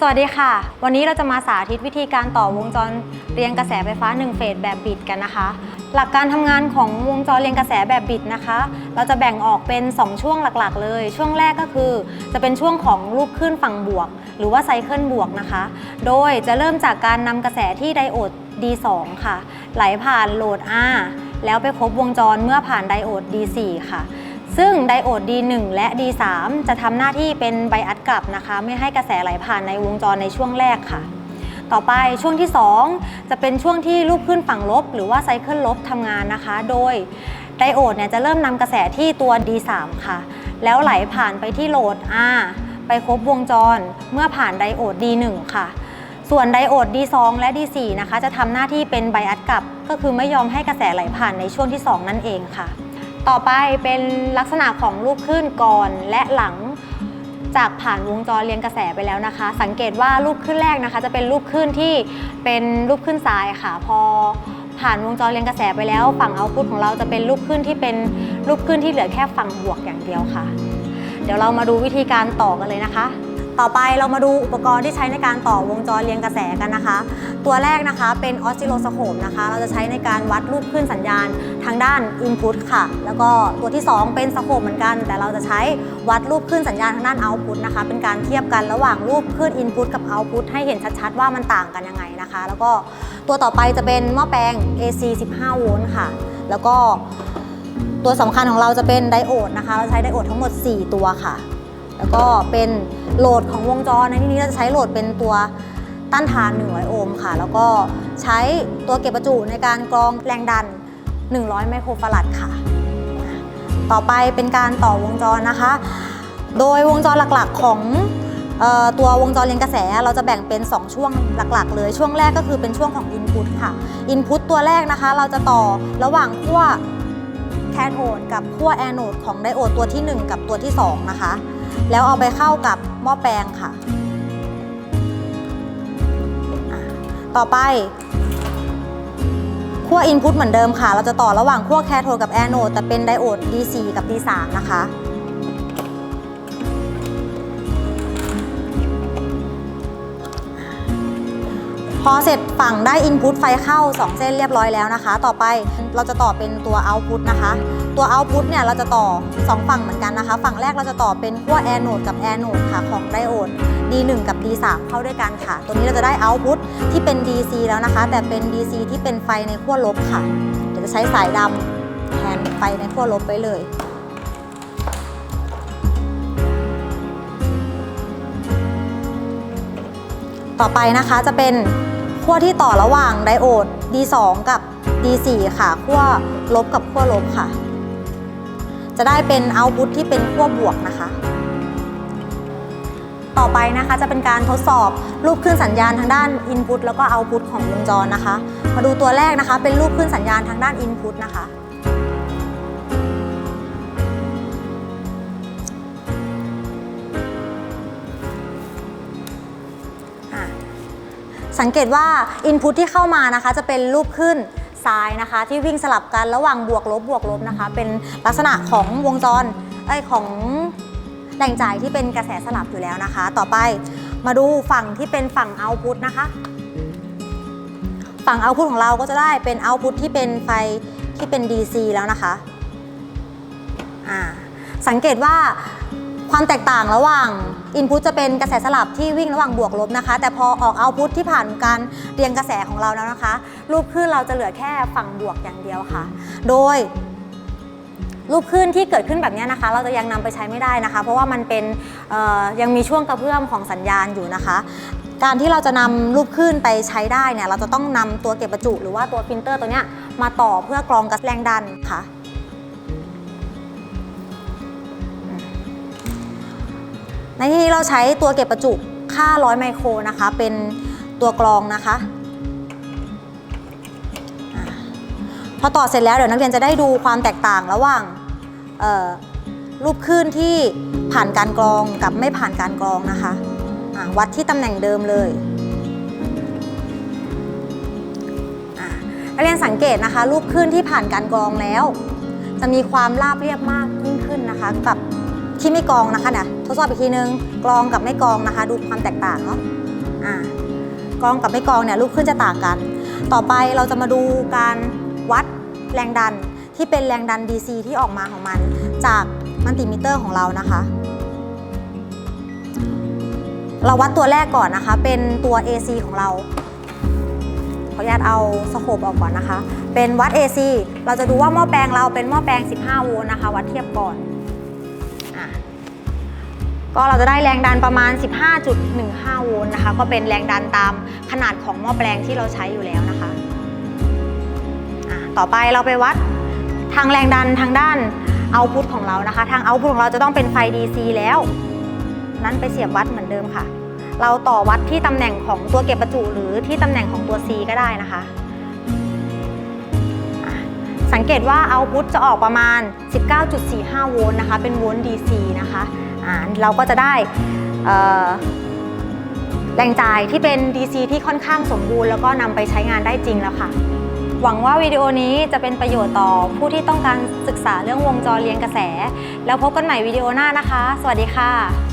สวัสดีค่ะ วันนี้เราจะมาสาธิตวิธีการต่อวงจรเรียงกระแสไฟฟ้า 1 เฟสแบบบิดกันนะคะ หลักการทำงานของวงจรเรียงกระแสแบบบิดนะคะ เราจะแบ่งออกเป็น 2 ช่วงหลักๆ เลย ช่วงแรกก็คือ จะเป็นช่วงของลูกขึ้นฝั่งบวก หรือว่าไซเคิลบวกนะคะ โดยจะเริ่มจากการนำกระแสที่ไดโอด D2 ค่ะ ไหลผ่านโหลด R แล้วไปครบวงจรเมื่อผ่านไดโอด D4 ค่ะ ซึ่งไดโอด D1 และ D3 จะทำหน้าที่เป็นไบอัดกลับนะคะ ไม่ให้กระแสไหลผ่านในวงจรในช่วงแรกค่ะ ต่อไปช่วงที่ 2 จะเป็นช่วงที่ลูกขึ้นฝั่งลบ หรือว่าไซเคิลลบทำงานนะคะ โดยไดโอดเนี่ยจะเริ่มนำกระแสที่ตัว D3 ค่ะ แล้วไหลผ่านไปที่โหลด R ไปครบวงจรเมื่อผ่านไดโอด D1 ค่ะ ส่วนไดโอด D2 และ D4 นะคะ จะทำหน้าที่เป็นไบอัดกลับ ก็คือไม่ยอมให้กระแสไหลผ่านในช่วงที่ 2 นั่นเองค่ะ ต่อไปเป็นลักษณะของลูกคลื่นก่อนและหลังจากผ่านวงจรเรียงกระแสไปแล้วนะคะ สังเกตว่าลูกคลื่นแรกนะคะ จะเป็นลูกคลื่นที่เป็นลูกคลื่นซ้ายค่ะ พอผ่านวงจรเรียงกระแสไปแล้ว ฝั่งเอาพุทของเราจะเป็นลูกคลื่นที่เป็นลูกคลื่นที่เหลือแค่ฝั่งบวกอย่างเดียวค่ะ เดี๋ยวเรามาดูวิธีการต่อกันเลยนะคะ ต่อไปเรามาดูอุปกรณ์ที่ใช้ในการต่อวงจรเรียงกระแสกันนะคะ ตัวแรกนะคะเป็นออสซิโลสโคปนะคะ เราจะใช้ในการวัดรูปคลื่นสัญญาณทางด้าน Input ค่ะ แล้วก็ตัวที่ 2 เป็นสโคปเหมือนกัน แต่เราจะใช้วัดรูปคลื่นสัญญาณทางด้าน Output นะคะ เป็นการเทียบกันระหว่างรูปคลื่น Input กับ Output ให้เห็นชัดๆว่ามันต่างกันยังไงนะคะ แล้วก็ตัวต่อไปจะเป็นหม้อแปลง AC 15 โวลต์ค่ะ แล้วก็ตัวสำคัญของเราจะเป็นไดโอดนะคะ เราใช้ไดโอดทั้งหมด 4 ตัวค่ะ แล้วก็เป็นโหลดของวงจรในที่นี้เราจะใช้โหลดเป็นตัวต้านทาน 100 โอห์มค่ะ แล้วก็ใช้ตัวเก็บประจุในการกรองแรงดัน 100 ไมโครฟาราดค่ะ ต่อไปเป็นการต่อวงจรนะคะ โดยวงจรหลักๆของออตัววงจรเรียนกระแสเราจะแบ่งเป็น 2 ช่วงหลักๆ เลยช่วงแรกก็คือเป็นช่วงของ Input ค่ะ Input ตัวแรกนะคะ เราจะต่อระหว่างขั้วแคโทดกับขั้วแอนโนดของไดโอดตัวที่ 1 กับตัวที่ 2 นะคะ แล้วเอาไปเข้ากับหม้อแปลงค่ะ ต่อไปขั้วอินพุตเหมือนเดิมค่ะ เราจะต่อระหว่างขั้วแคโทดกับแอนโนดแต่เป็นไดโอด D4 กับ D3 นะคะ พอเสร็จฝั่งได้ Input ไฟเข้า 2 เส้นเรียบร้อยแล้วนะคะ ต่อไปเราจะต่อเป็นตัว Output นะคะ ตัว Output เนี่ยเราจะต่อ 2 ฝั่งเหมือนกันนะคะ ฝั่งแรกเราจะต่อเป็นขั้ว Anode กับ Anode ค่ะของไดโอด D1 กับ D3 เข้าด้วยกันค่ะ ตัวนี้เราจะได้ Output ที่เป็น DC แล้วนะคะ แต่เป็น DC ที่เป็นไฟในขั้วลบค่ะ เดี๋ยวจะใช้สายดำแทนไฟในขั้วลบไปเลยต่อไปนะคะจะเป็น ขั้วที่ต่อระหว่างไดโอด D2 กับ D4 ค่ะขั้วลบกับขั้วลบค่ะ จะได้เป็นเอาต์พุตที่เป็นขั้วบวกนะคะ ต่อไปนะคะจะเป็นการทดสอบรูปคลื่นสัญญาณทางด้าน Input แล้วก็ Output ของวงจรนะคะ มาดูตัวแรกนะคะ เป็นรูปคลื่นสัญญาณทางด้าน Input นะคะ สังเกตว่า Input ที่เข้ามานะคะ จะเป็นรูปขึ้นซ้ายนะคะ ที่วิ่งสลับกันระหว่างบวกลบบวกลบนะคะ เป็นลักษณะของวงจรไอของแหล่งจ่ายที่เป็นกระแสสลับอยู่แล้วนะคะ ต่อไปมาดูฝั่งที่เป็นฝั่ง Output นะคะ ฝั่ง Output ของเราก็จะได้เป็น Output ที่เป็นไฟที่เป็น DC แล้วนะคะอ่าสังเกตว่าความแตกต่างระหว่าง Input จะเป็นกระแสสลับที่วิ่งระหว่างบวกลบนะคะ แต่พอออก Output ที่ผ่านการเรียงกระแสของเราแล้วนะคะ รูปคลื่นเราจะเหลือแค่ฝั่งบวกอย่างเดียวค่ะ โดย รูปคลื่นที่เกิดขึ้นแบบนี้นะคะ เราจะยังนำไปใช้ไม่ได้นะคะ เพราะว่ามันเป็นยังมีช่วงกระเพื่อมของสัญญาณอยู่นะคะการที่เราจะนำรูปคลื่นไปใช้ได้เนี่ยเราจะต้องนำตัวเก็บประจุ หรือว่าตัวฟิลเตอร์ตัวเนี้ยมาต่อเพื่อกรองกระแสแรงดันค่ะ ในที่นี้เราใช้ตัวเก็บประจุค่า100ไมโครนะคะ เป็นตัวกรองนะคะพอต่อเสร็จแล้วเดี๋ยวนักเรียนจะได้ดูความแตกต่างระหว่างรูปคลื่นที่ผ่านการกรองกับไม่ผ่านการกรองนะคะวัดที่ตำแหน่งเดิมเลยนักเรียนสังเกตนะคะ รูปคลื่นที่ผ่านการกรองแล้ว จะมีความราบเรียบมากยิ่งขึ้นนะคะกับ ที่ไม่กองนะคะเนี่ยทดสอบอีกทีนึงกรองกับไม่กองนะคะ ดูความแตกต่างเนาะอ่ากองกับไม่กองเนี่ยลูกขึ้นจะต่างกัน ต่อไปเราจะมาดูการวัดแรงดันที่เป็นแรงดัน DC ที่ออกมาของมัน จากมัลติมิเตอร์ของเรานะคะ เราวัดตัวแรกก่อนนะคะ เป็นตัว AC ของเราขออนุญาตเอาสโคปออกก่อนนะคะ เป็นวัด AC เราจะดูว่าหม้อแปลงเราเป็นหม้อแปลง 15 โวลต์นะคะ วัดเทียบก่อน ก็เราจะได้แรงดันประมาณ 15.15 โวลต์นะคะ ก็เป็นแรงดันตามขนาดของหม้อแปลงที่เราใช้อยู่แล้วนะคะะต่อไปเราไปวัดทางแรงดันทางด้านเอาพุทของเรานะคะ ทางเอาพุทของเราจะต้องเป็นไฟ DC แล้ว นั้นไปเสียบวัดเหมือนเดิมค่ะ เราต่อวัดที่ตำแหน่งของตัวเก็บประจุหรือที่ตำแหน่งของตัว C ก็ได้นะคะ สังเกตว่าเอาพุทจะออกประมาณ 19.45 โวลต์นะคะ เป็นโวลต์ DC นะคะอ่าเราก็จะได้แรงจ่ายที่เป็น DC ที่ค่อนข้างสมบูรณ์แล้วก็นำไปใช้งานได้จริงแล้วค่ะ หวังว่าวิดีโอนี้จะเป็นประโยชน์ต่อผู้ที่ต้องการศึกษาเรื่องวงจรเรียนกระแส แล้วพบกันใหม่วิดีโอหน้านะคะ สวัสดีค่ะ